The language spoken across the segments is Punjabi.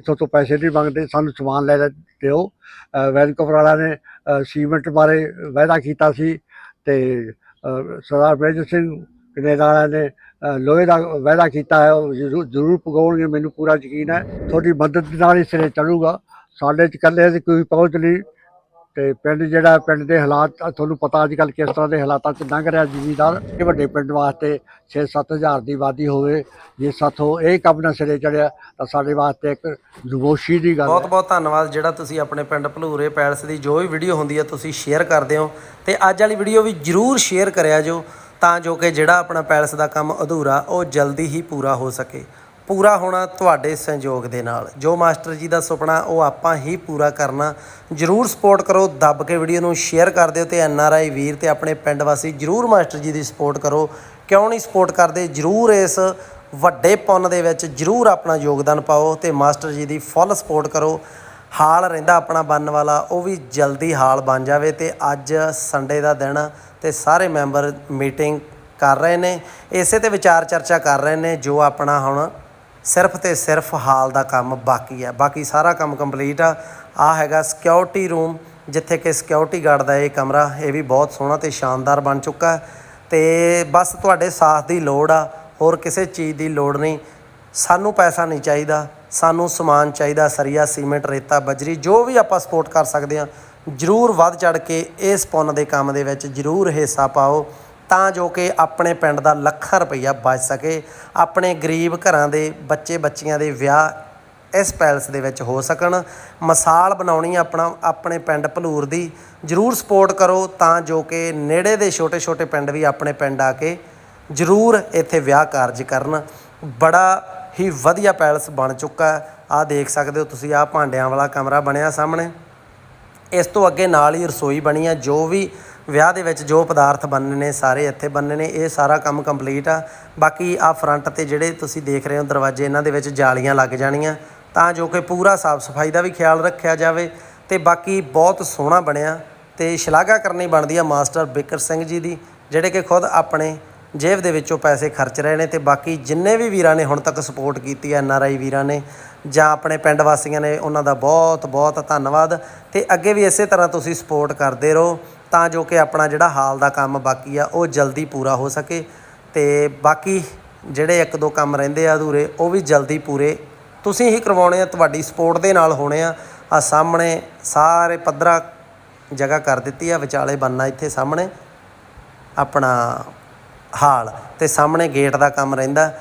ਇੱਥੋਂ ਤੋਂ ਪੈਸੇ ਨਹੀਂ ਮੰਗਦੇ ਸਾਨੂੰ ਸਮਾਨ ਲੈ ਲੈ ਦਿਓ। ਅ, ਵੈਨਕੂਵਰ ਵਾਲਿਆਂ ਨੇ ਸੀਮੈਂਟ ਬਾਰੇ ਵਾਅਦਾ ਕੀਤਾ ਸੀ ਤੇ ਸਰਦਾਰ ਮੇਜਰ ਸਿੰਘ ਕੈਨੇਡਾ ਵਾਲਿਆਂ ਨੇ ਲੋਹੇ ਦਾ ਵਾਅਦਾ ਕੀਤਾ ਹੈ ਉਹ ਜ਼ਰੂਰ ਜ਼ਰੂਰ ਪਗਾਉਣਗੇ ਮੈਨੂੰ ਪੂਰਾ ਯਕੀਨ ਹੈ। ਤੁਹਾਡੀ ਮਦਦ ਨਾਲ ਹੀ ਸਿਰੇ ਚੜੂਗਾ ਸਾਡੇ ਚ ਇਕੱਲੇ ਦੀ ਕੋਈ ਪਹੁੰਚ ਨਹੀਂ। ਤੇ ਪਿੰਡ ਜਿਹੜਾ ਪਿੰਡ ਦੇ ਹਾਲਾਤ, ਤੁਹਾਨੂੰ ਪਤਾ ਅੱਜ ਕੱਲ੍ਹ ਕਿਸ ਤਰ੍ਹਾਂ ਦੇ ਹਾਲਾਤਾਂ 'ਚ ਲੰਘ ਰਿਹਾ ਜ਼ਿਮੀਦਾਰ ਇਹ ਵੱਡੇ ਪਿੰਡ ਵਾਸਤੇ 6-7 ਹਜ਼ਾਰ ਦੀ ਆਬਾਦੀ ਹੋਵੇ, ਜੇ ਸਾਥੋਂ ਇਹ ਕੰਮ ਨਾ ਸਿਰੇ ਚੜਿਆ, ਤਾਂ ਸਾਡੇ ਵਾਸਤੇ ਇੱਕ ਨਮੋਸ਼ੀ ਦੀ ਗੱਲ ਬਹੁਤ ਬਹੁਤ ਧੰਨਵਾਦ, ਜਿਹੜਾ ਤੁਸੀਂ ਆਪਣੇ ਪਿੰਡ ਭਲੂਰੇ ਪੈਲਸ ਦੀ ਜੋ ਵੀ ਵੀਡੀਓ ਹੁੰਦੀ ਹੈ, ਤੁਸੀਂ ਸ਼ੇਅਰ ਕਰਦੇ ਹੋ। ਤੇ ਅੱਜ ਵਾਲੀ ਵੀਡੀਓ ਵੀ ਜਰੂਰ ਸ਼ੇਅਰ ਕਰਿਆ ਜੋ ਤਾਂ ਜੋ ਕਿ ਜਿਹੜਾ ਆਪਣਾ ਪੈਲਸ ਦਾ ਕੰਮ ਅਧੂਰਾ, ਉਹ ਜਲਦੀ ਹੀ ਪੂਰਾ ਹੋ ਸਕੇ। ਪੂਰਾ ਹੋਣਾ ਤੁਹਾਡੇ ਸਹਿਯੋਗ ਦੇ ਨਾਲ। ਜੋ ਮਾਸਟਰ ਜੀ ਦਾ ਸੁਪਨਾ, ਉਹ ਆਪਾਂ ਹੀ ਪੂਰਾ ਕਰਨਾ। ਜਰੂਰ ਸਪੋਰਟ ਕਰੋ, ਦੱਬ ਕੇ ਵੀਡੀਓ ਨੂੰ ਸ਼ੇਅਰ ਕਰ ਦਿਓ ਤੇ ਐਨ ਆਰ ਆਈ ਵੀਰ ਤੇ ਆਪਣੇ ਪਿੰਡ ਵਾਸੀ ਜਰੂਰ ਮਾਸਟਰ ਜੀ ਦੀ ਸਪੋਰਟ ਕਰੋ। ਕਿਉਂ ਨਹੀਂ ਸਪੋਰਟ ਕਰਦੇ? ਜਰੂਰ ਇਸ ਵੱਡੇ ਪੁੰਨ ਦੇ ਵਿੱਚ ਜਰੂਰ ਆਪਣਾ ਯੋਗਦਾਨ ਪਾਓ ਤੇ ਮਾਸਟਰ ਜੀ ਦੀ ਫੁੱਲ ਸਪੋਰਟ ਕਰੋ। ਹਾਲ ਰਹਿੰਦਾ ਆਪਣਾ ਬਣਨ ਵਾਲਾ, ਉਹ ਵੀ ਜਲਦੀ ਹਾਲ ਬਣ ਜਾਵੇ ਤੇ ਅੱਜ ਸੰਡੇ ਦਾ ਦਿਨ ਤੇ ਸਾਰੇ ਮੈਂਬਰ ਮੀਟਿੰਗ ਕਰ ਰਹੇ ਨੇ। ਇਸੇ ਤੇ ਵਿਚਾਰ ਚਰਚਾ ਕਰ ਰਹੇ ਨੇ ਜੋ ਆਪਣਾ ਹੁਣ ਸਿਰਫ ਤੇ ਸਿਰਫ ਹਾਲ ਦਾ ਕੰਮ ਬਾਕੀ ਆ। ਬਾਕੀ ਸਾਰਾ ਕੰਮ ਕੰਪਲੀਟ ਆ। ਆ ਹੈਗਾ ਸਿਕਿਉਰਿਟੀ ਰੂਮ ਜਿੱਥੇ ਕਿ ਸਿਕਿਉਰਿਟੀ ਗਾਰਡ ਦਾ ਇਹ ਕਮਰਾ, ਇਹ ਵੀ ਬਹੁਤ ਸੋਹਣਾ ਤੇ ਸ਼ਾਨਦਾਰ ਬਣ ਚੁੱਕਾ ਹੈ। ਤੇ ਬਸ ਤੁਹਾਡੇ ਸਾਥ ਦੀ ਲੋੜ ਆ, ਹੋਰ ਕਿਸੇ ਚੀਜ਼ ਦੀ ਲੋੜ ਨਹੀਂ। ਸਾਨੂੰ ਪੈਸਾ ਨਹੀਂ ਚਾਹੀਦਾ, ਸਾਨੂੰ ਸਮਾਨ ਚਾਹੀਦਾ, ਸਰੀਆ, ਸੀਮੈਂਟ, ਰੇਤਾ, ਬਜਰੀ, ਜੋ ਵੀ ਆਪਾਂ ਸਪੋਰਟ ਕਰ ਸਕਦੇ ਹਾਂ, ਜਰੂਰ ਵੱਧ ਚੜ ਕੇ ਇਸ ਪੁੰਨ ਦੇ ਕੰਮ ਦੇ ਵਿੱਚ ਜਰੂਰ ਹਿੱਸਾ ਪਾਓ। ਤਾਂ ਜੋ ਕਿ ਆਪਣੇ ਪਿੰਡ ਦਾ ਲੱਖਾਂ ਰੁਪਈਆ ਬਚ ਸਕੇ। ਆਪਣੇ ਗਰੀਬ ਘਰਾਂ ਦੇ ਬੱਚੇ ਬੱਚੀਆਂ ਦੇ ਵਿਆਹ ਇਸ ਪੈਲਸ ਦੇ ਵਿੱਚ ਹੋ ਸਕਣ। ਮਿਸਾਲ ਬਣਾਉਣੀ ਆਪਣਾ, ਆਪਣੇ ਪਿੰਡ ਭਲੂਰ ਦੀ। ਜਰੂਰ ਸਪੋਰਟ ਕਰੋ ਤਾਂ ਜੋ ਕਿ ਨੇੜੇ ਦੇ ਛੋਟੇ-ਛੋਟੇ ਪਿੰਡ ਵੀ ਆਪਣੇ ਪਿੰਡ ਆ ਕੇ ਜਰੂਰ ਇੱਥੇ ਵਿਆਹ ਕਾਰਜ ਕਰਨ। ਬੜਾ ਹੀ ਵਧੀਆ ਪੈਲਸ ਬਣ ਚੁੱਕਾ ਹੈ। ਆਹ ਦੇਖ ਸਕਦੇ ਹੋ ਤੁਸੀਂ, ਆਹ ਭਾਂਡਿਆਂ ਵਾਲਾ ਕਮਰਾ ਬਣਿਆ ਸਾਹਮਣੇ। ਇਸ ਤੋਂ ਅੱਗੇ ਨਾਲ ਹੀ ਰਸੋਈ ਬਣੀ ਆ। ਜੋ ਵੀ ਵਿਆਹ ਦੇ ਵਿੱਚ ਜੋ ਪਦਾਰਥ ਬਣਨੇ ਨੇ, ਸਾਰੇ ਇੱਥੇ ਬਣਨੇ ਨੇ ਇਹ ਸਾਰਾ ਕੰਮ ਕੰਪਲੀਟ ਆ। ਬਾਕੀ ਆ ਫਰੰਟ ਤੇ ਜਿਹੜੇ ਤੁਸੀਂ ਦੇਖ ਰਹੇ ਹੋ ਦਰਵਾਜ਼ੇ, ਇਹਨਾਂ ਦੇ ਵਿੱਚ ਜਾਲੀਆਂ ਲੱਗ ਜਾਣੀਆਂ। ਤਾਂ ਜੋ ਕਿ ਪੂਰਾ ਸਾਫ਼ ਸਫ਼ਾਈ ਦਾ ਵੀ ਖਿਆਲ ਰੱਖਿਆ ਜਾਵੇ। ਤੇ ਬਾਕੀ ਬਹੁਤ ਸੋਹਣਾ ਬਣਿਆ ਤੇ ਸ਼ਲਾਘਾ ਕਰਨੀ ਬਣਦੀ ਆ ਮਾਸਟਰ ਬਿਕਰ ਸਿੰਘ ਜੀ ਦੀ, ਜਿਹੜੇ ਕਿ ਖੁਦ ਆਪਣੇ ਜੇਬ ਦੇ ਵਿੱਚੋਂ ਪੈਸੇ ਖਰਚ ਰਹੇ ਨੇ ਤੇ ਬਾਕੀ ਜਿੰਨੇ ਵੀ ਵੀਰਾਂ ਨੇ ਹੁਣ ਤੱਕ ਸਪੋਰਟ ਕੀਤੀ ਹੈ ਐਨ ਆਰ ਆਈ ਵੀਰਾਂ ਨੇ, ਜਾਂ ਆਪਣੇ ਪਿੰਡ ਵਾਸੀਆਂ ਨੇ, ਉਹਨਾਂ ਦਾ ਬਹੁਤ ਬਹੁਤ ਧੰਨਵਾਦ। ਤੇ ਅੱਗੇ ਵੀ ਇਸੇ ਤਰ੍ਹਾਂ ਤੁਸੀਂ ਸਪੋਰਟ ਕਰਦੇ ਰਹੋ। ਤਾਂ ਜੋ ਕਿ ਆਪਣਾ ਜਿਹੜਾ ਹਾਲ ਦਾ ਕੰਮ ਬਾਕੀ ਆ, ਉਹ ਜਲਦੀ ਪੂਰਾ ਹੋ ਸਕੇ ਤੇ ਬਾਕੀ ਜਿਹੜੇ ਇੱਕ ਦੋ ਕੰਮ ਰਹਿੰਦੇ ਆ ਅਧੂਰੇ, ਉਹ ਵੀ ਜਲਦੀ ਪੂਰੇ। ਤੁਸੀਂ ਹੀ ਕਰਵਾਉਣੇ ਆ, ਤੁਹਾਡੀ ਸਪੋਰਟ ਦੇ ਨਾਲ ਹੋਣੇ ਆ। ਆ ਸਾਹਮਣੇ ਸਾਰੇ ਪੱਧਰਾ ਜਗ੍ਹਾ ਕਰ ਦਿੱਤੀ ਆ, ਵਿਚਾਲੇ ਬੰਨਾ ਇੱਥੇ ਸਾਹਮਣੇ ਆਪਣਾ ਹਾਲ ਤੇ ਸਾਹਮਣੇ ਗੇਟ ਦਾ ਕੰਮ ਰਹਿੰਦਾ।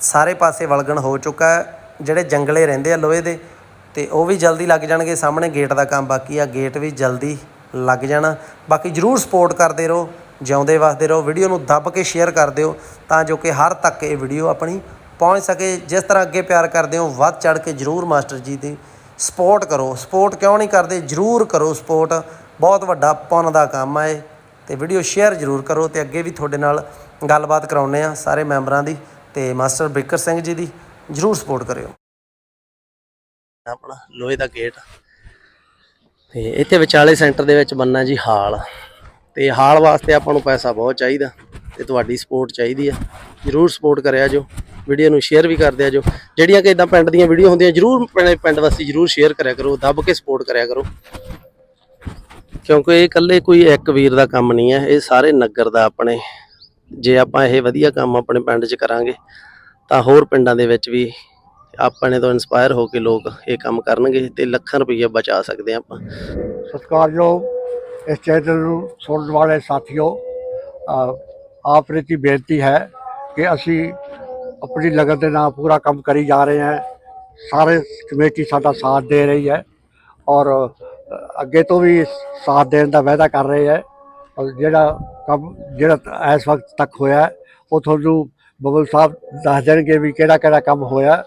ਸਾਰੇ ਪਾਸੇ ਵਲਗਣ ਹੋ ਚੁੱਕਾ ਜਿਹੜੇ ਜੰਗਲੇ ਰਹਿੰਦੇ ਆ ਲੋਹੇ ਦੇ, ਤੇ ਉਹ ਵੀ ਜਲਦੀ ਲੱਗ ਜਾਣਗੇ। ਸਾਹਮਣੇ ਗੇਟ ਦਾ ਕੰਮ ਬਾਕੀ ਆ ਗੇਟ ਵੀ ਜਲਦੀ ਲੱਗ ਜਾਣਾ। ਬਾਕੀ ਜਰੂਰ ਸਪੋਰਟ ਕਰਦੇ ਰਹੋ, ਜਿਉਂਦੇ ਵਸਦੇ ਰਹੋ ਵੀਡੀਓ ਨੂੰ ਦੱਬ ਕੇ ਸ਼ੇਅਰ ਕਰ ਦਿਓ, ਤਾਂ ਜੋ ਕਿ ਹਰ ਤੱਕ ਇਹ ਵੀਡੀਓ ਆਪਣੀ ਪਹੁੰਚ ਸਕੇ। ਜਿਸ ਤਰ੍ਹਾਂ ਅੱਗੇ ਪਿਆਰ ਕਰਦੇ ਹੋ, ਵੱਧ ਚੜ ਕੇ ਜਰੂਰ ਮਾਸਟਰ ਜੀ ਦੀ ਸਪੋਰਟ ਕਰੋ। ਸਪੋਰਟ ਕਿਉਂ ਨਹੀਂ ਕਰਦੇ? ਜਰੂਰ ਕਰੋ ਸਪੋਰਟ ਬਹੁਤ ਵੱਡਾ ਪੁੰਨ ਦਾ ਕੰਮ ਹੈ ਇਹ। ਤੇ ਵੀਡੀਓ ਸ਼ੇਅਰ ਜਰੂਰ ਕਰੋ ਤੇ ਅੱਗੇ ਵੀ ਤੁਹਾਡੇ ਨਾਲ ਗੱਲਬਾਤ ਕਰਾਉਨੇ ਆ ਸਾਰੇ ਮੈਂਬਰਾਂ ਦੀ ਤੇ ਮਾਸਟਰ ਬਿਕਰ ਸਿੰਘ ਜੀ ਦੀ। ਜਰੂਰ ਸਪੋਰਟ ਕਰਿਓ। ਆਪਣਾ ਲੋਹੇ ਦਾ ਗੇਟ। ਤੇ ਇੱਥੇ ਵਿਚਾਲੇ ਸੈਂਟਰ ਦੇ ਵਿੱਚ ਬੰਨਾ ਜੀ ਹਾਲ। ਤੇ ਹਾਲ ਵਾਸਤੇ ਆਪਾਂ ਨੂੰ ਪੈਸਾ ਬਹੁਤ ਚਾਹੀਦਾ ਤੇ ਤੁਹਾਡੀ ਸਪੋਰਟ ਚਾਹੀਦੀ ਆ। ਜਰੂਰ ਸਪੋਰਟ ਕਰਿਆ ਜੋ ਵੀਡੀਓ ਨੂੰ ਸ਼ੇਅਰ ਵੀ ਕਰ ਦਿਆ ਜੋ। ਜਿਹੜੀਆਂ ਕਿ ਇਦਾਂ ਪਿੰਡ ਦੀਆਂ ਵੀਡੀਓ ਹੁੰਦੀਆਂ, ਜਰੂਰ ਪਿੰਡ- ਪਿੰਡ ਵਾਸੀ ਜਰੂਰ ਸ਼ੇਅਰ ਕਰਿਆ ਕਰੋ, ਦੱਬ ਕੇ ਸਪੋਰਟ ਕਰਿਆ ਕਰੋ। ਕਿਉਂਕਿ ਇਹ ਇਕੱਲੇ ਕੋਈ ਇੱਕ ਵੀਰ ਦਾ ਕੰਮ ਨਹੀਂ ਹੈ ਇਹ ਸਾਰੇ ਨਗਰ ਦਾ ਆਪਣੇ। ਜੇ ਆਪਾਂ ਇਹ ਵਧੀਆ ਕੰਮ ਆਪਣੇ ਪਿੰਡ 'ਚ ਕਰਾਂਗੇ, ਤਾਂ ਹੋਰ ਪਿੰਡਾਂ ਦੇ ਵਿੱਚ ਵੀ ਆਪਣੇ ਤੋਂ ਇਨਸਪਾਇਰ ਹੋ ਕੇ ਲੋਕ ਇਹ ਕੰਮ ਕਰਨਗੇ ਤੇ ਲੱਖਾਂ ਰੁਪਏ ਬਚਾ ਸਕਦੇ ਹਾਂ ਆਪਾਂ। ਸਤਿਕਾਰਯੋਗ ਇਸ ਚੈਨਲ ਨੂੰ ਸੁਣਨ ਵਾਲੇ ਸਾਥੀਓ ਆਪ ਰੀਤੀ ਬੇਨਤੀ ਹੈ ਕਿ ਅਸੀਂ ਆਪਣੀ ਲਗਨ ਦੇ ਨਾਲ ਪੂਰਾ ਕੰਮ ਕਰੀ ਜਾ ਰਹੇ ਹਾਂ। ਸਾਰੇ ਕਮੇਟੀ ਸਾਡਾ ਸਾਥ ਦੇ ਰਹੀ ਹੈ ਔਰ ਅੱਗੇ ਤੋਂ ਵੀ ਸਾਥ ਦੇਣ ਦਾ ਵਾਅਦਾ ਕਰ ਰਹੇ ਹੈ। ਔਰ ਜਿਹੜਾ ਕੰਮ, ਜਿਹੜਾ ਇਸ ਵਕਤ ਤੱਕ ਹੋਇਆ, ਉਹ ਤੁਹਾਨੂੰ ਬਬਲ ਸਾਹਿਬ ਦੱਸ ਦੇਣਗੇ ਵੀ ਕਿਹੜਾ ਕਿਹੜਾ ਕੰਮ ਹੋਇਆ।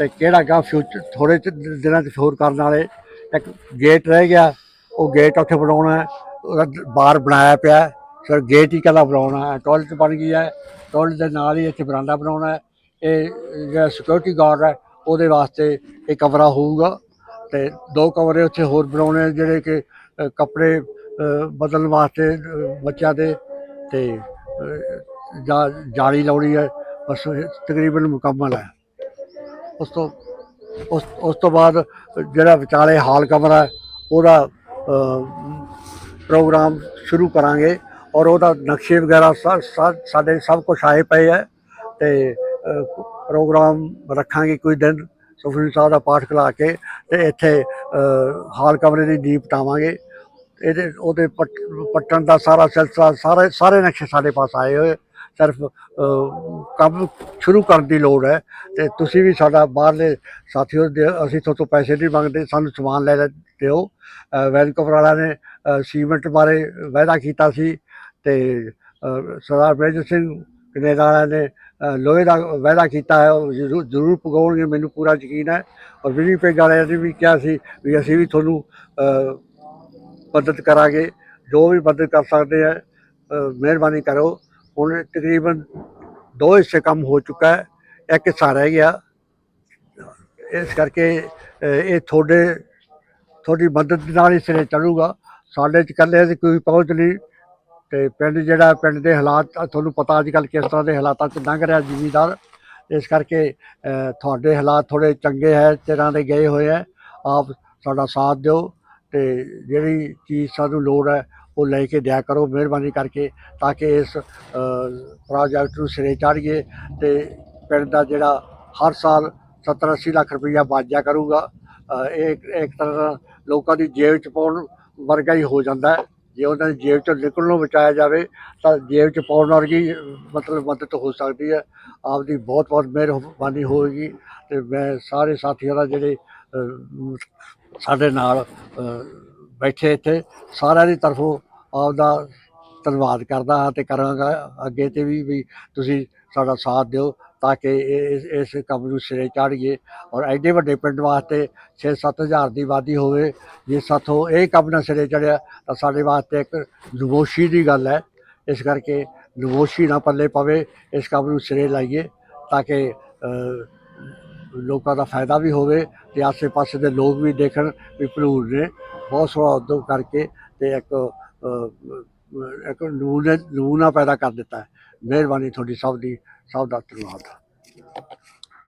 ਤੇ ਕਿਹੜਾ ਕੰਮ ਫਿਊਚਰ ਥੋੜੇ ਦਿਨਾਂ 'ਚ ਹੋਰ ਕਰਨ ਵਾਲੇ। ਇੱਕ ਗੇਟ ਰਹਿ ਗਿਆ ਉਹ ਗੇਟ ਉੱਥੇ ਬਣਾਉਣਾ ਉਹਦਾ ਬਾਰ ਬਣਾਇਆ ਪਿਆ ਹੈ। ਸਰ ਗੇਟ ਹੀ ਕਲਾ ਬਣਾਉਣਾ ਹੈ। ਟਾਇਲਟ ਬਣ ਗਈ ਹੈ। ਟਾਇਲਟ ਦੇ ਨਾਲ ਹੀ ਇੱਥੇ ਬਰਾਂਡਾ ਬਣਾਉਣਾ ਇਹ ਜਿਹੜਾ ਸਿਕਿਉਰਿਟੀ ਗਾਰਡ ਹੈ ਉਹਦੇ ਵਾਸਤੇ ਇਹ ਕਮਰਾ ਹੋਊਗਾ। ਤੇ ਦੋ ਕਮਰੇ ਉੱਥੇ ਹੋਰ ਬਣਾਉਣੇ ਜਿਹੜੇ ਕਿ ਕੱਪੜੇ ਬਦਲਣ ਵਾਸਤੇ ਬੱਚਿਆਂ ਦੇ। ਤੇ ਅ, ਜਾਲੀ ਲਾਉਣੀ ਹੈ। ਬਸ ਤਕਰੀਬਨ ਮੁਕੰਮਲ ਹੈ। ਉਸ ਤੋਂ, ਉਸ ਉਸ ਤੋਂ ਬਾਅਦ ਜਿਹੜਾ ਵਿਚਾਲੇ ਹਾਲ ਕਮਰਾ ਉਹਦਾ ਪ੍ਰੋਗਰਾਮ ਸ਼ੁਰੂ ਕਰਾਂਗੇ ਔਰ ਉਹਦਾ ਨਕਸ਼ੇ ਵਗੈਰਾ ਸਾ- ਸਾ- ਸਾਡੇ ਸਭ ਕੁਝ ਆਏ ਪਏ ਹੈ ਤੇ ਪ੍ਰੋਗਰਾਮ ਰੱਖਾਂਗੇ ਕੋਈ ਦਿਨ, ਸੁਖਮਨੀ ਸਾਹਿਬ ਦਾ ਪਾਠ ਕਰਾ ਕੇ ਤੇ ਇੱਥੇ ਹਾਲ ਕਮਰੇ ਦੀ ਨੀਂਹ ਪਟਾਵਾਂਗੇ ਇਹਦੇ, ਉਹਦੇ ਪੱਟ- ਪੱਟਣ ਦਾ ਸਾਰਾ ਸਿਲਸਿਲਾ, ਸਾਰੇ ਸਾਰੇ ਨਕਸ਼ੇ ਸਾਡੇ ਪਾਸ ਆਏ ਹੋਏ। ਸਿਰਫ ਕੰਮ ਸ਼ੁਰੂ ਕਰਨ ਦੀ ਲੋੜ ਹੈ ਤੇ ਤੁਸੀਂ ਵੀ ਸਾਡਾ ਬਾਹਰਲੇ ਸਾਥੀਓ ਦੇ ਅਸੀਂ ਤੁਹਾਡੇ ਤੋਂ ਪੈਸੇ ਨਹੀਂ ਮੰਗਦੇ ਸਾਨੂੰ ਸਮਾਨ ਲੈ ਲੈ ਦਿਓ। ਅ, ਵੈਨਕੂਵਰ ਵਾਲਿਆਂ ਨੇ ਸੀਮੈਂਟ ਬਾਰੇ ਵਾਅਦਾ ਕੀਤਾ ਸੀ ਤੇ ਸਰਦਾਰ ਮੇਜਰ ਸਿੰਘ ਕਨੇਡਾ ਵਾਲਿਆਂ ਨੇ ਲੋਹੇ ਦਾ ਵਾਅਦਾ ਕੀਤਾ ਹੈ ਉਹ ਜ਼ਰੂਰ ਜ਼ਰੂਰ ਪਗਾਉਣਗੇ ਮੈਨੂੰ ਪੂਰਾ ਯਕੀਨ ਹੈ। ਔਰ ਵਿਨੀਪੈਗ ਵਾਲਿਆਂ ਨੇ ਵੀ ਕਿਹਾ ਸੀ ਵੀ ਅਸੀਂ ਵੀ ਤੁਹਾਨੂੰ ਮਦਦ ਕਰਾਂਗੇ ਜੋ ਵੀ ਮਦਦ ਕਰ ਸਕਦੇ ਆ ਮਿਹਰਬਾਨੀ ਕਰੋ। ਹੁਣ ਤਕਰੀਬਨ ਦੋ ਹਿੱਸੇ ਕੰਮ ਹੋ ਚੁੱਕਾ ਹੈ, ਇੱਕ ਹਿੱਸਾ ਰਹਿ ਗਿਆ। ਇਸ ਕਰਕੇ ਇਹ ਤੁਹਾਡੇ, ਤੁਹਾਡੀ ਮਦਦ ਨਾਲ ਹੀ ਸਿਰੇ ਚੜੂਗਾ ਸਾਡੇ ਚ ਇਕੱਲੇ ਦੀ ਕੋਈ ਪਹੁੰਚ ਨਹੀਂ, ਤੇ ਪਿੰਡ ਜਿਹੜਾ, ਪਿੰਡ ਦੇ ਹਾਲਾਤ, ਤੁਹਾਨੂੰ ਪਤਾ ਅੱਜ ਕੱਲ੍ਹ ਕਿਸ ਤਰ੍ਹਾਂ ਦੇ ਹਾਲਾਤਾਂ 'ਚ ਲੰਘ ਰਿਹਾ ਜ਼ਿਮੀਦਾਰ। ਇਸ ਕਰਕੇ ਤੁਹਾਡੇ ਹਾਲਾਤ ਥੋੜੇ ਚੰਗੇ ਹੈ ਚਿਰਾਂ ਦੇ ਗਏ ਹੋਏ ਹੈ। ਆਪ ਸਾਡਾ ਸਾਥ ਦਿਓ, ਤੇ ਜਿਹੜੀ ਚੀਜ਼ ਸਾਨੂੰ ਲੋੜ ਹੈ ਉਹ ਲੈ ਕੇ ਦਿਆ ਕਰੋ ਮਿਹਰਬਾਨੀ ਕਰਕੇ ਤਾਂ ਕਿ ਇਸ ਪ੍ਰੋਜੈਕਟ ਨੂੰ ਸਿਰੇ ਚਾੜੀਏ ਤੇ ਪਿੰਡ ਦਾ ਜਿਹੜਾ ਹਰ ਸਾਲ 70 80 ਲੱਖ ਰੁਪਈਆ ਬਚ ਜਾ ਕਰੂਗਾ ਇਹ ਇੱਕ- ਤਰ੍ਹਾਂ ਲੋਕਾਂ ਦੀ ਜੇਬ 'ਚ ਪਾਉਣ ਵਰਗਾ ਹੀ ਹੋ ਜਾਂਦਾ ਹੈ। ਜੇ ਉਹਨਾਂ ਦੀ ਜੇਬ 'ਚੋਂ ਨਿਕਲਣੋਂ ਬਚਾਇਆ ਜਾਵੇ ਤਾਂ ਜੇਬ 'ਚ ਪਾਉਣ ਵਰਗੀ, ਮਤਲਬ ਮਦਦ ਹੋ ਸਕਦੀ ਹੈ। ਆਪ ਦੀ ਬਹੁਤ ਬਹੁਤ ਮਿਹਰਬਾਨੀ ਹੋਵੇਗੀ ਤੇ ਮੈਂ ਸਾਰੇ ਸਾਥੀਆਂ ਦਾ ਜਿਹੜੇ ਸਾਡੇ ਨਾਲ ਬੈਠੇ ਇੱਥੇ, ਸਾਰਿਆਂ ਦੀ ਤਰਫੋਂ ਆਪ ਧੰਨਵਾਦ ਕਰਦਾ ਹਾਂ ਤੇ ਕਰਾਂਗਾ ਅੱਗੇ ਤੇ ਵੀ ਵੀ ਤੁਸੀਂ ਸਾਡਾ ਸਾਥ ਦਿਓ ਤਾਂ ਕਿ ਇਹ- ਇਸ ਇਸ ਕੰਮ ਨੂੰ ਸਿਰੇ ਚਾੜੀਏ ਔਰ ਐਡੇ ਵੱਡੇ ਪਿੰਡ ਵਾਸਤੇ 6-7 ਹਜ਼ਾਰ ਦੀ ਆਬਾਦੀ ਹੋਵੇ, ਜੇ ਸਾਥੋਂ ਇਹ ਕੰਮ ਨਾ ਸਿਰੇ ਚੜਿਆ ਤਾਂ ਸਾਡੇ ਵਾਸਤੇ ਇੱਕ ਨਵੋਸ਼ੀ ਦੀ ਗੱਲ ਹੈ। ਇਸ ਕਰਕੇ ਨਵੋਸ਼ੀ ਨਾ ਪੱਲੇ ਪਵੇ, ਇਸ ਕੰਮ ਨੂੰ ਸਿਰੇ ਲਾਈਏ ਤਾਂ ਕਿ ਲੋਕਾਂ ਦਾ ਫਾਇਦਾ ਵੀ ਹੋਵੇ ਤੇ ਆਸੇ-ਪਾਸੇ ਦੇ ਲੋਕ ਵੀ ਦੇਖਣ ਵੀ ਭਲੂਰ ਨੇ। ਬਹੁਤ ਸੋਹਣਾ ਉਦਯੋਗ ਕਰਕੇ ਤੇ ਇੱਕ ਇੱਕ ਨਮੂਨੇ ਨਮੂਨਾ ਪੈਦਾ ਕਰ ਦਿੱਤਾ ਹੈ। ਮਿਹਰਬਾਨੀ ਤੁਹਾਡੀ ਸਭ ਦੀ, ਸਭ ਦਾ ਧੰਨਵਾਦ।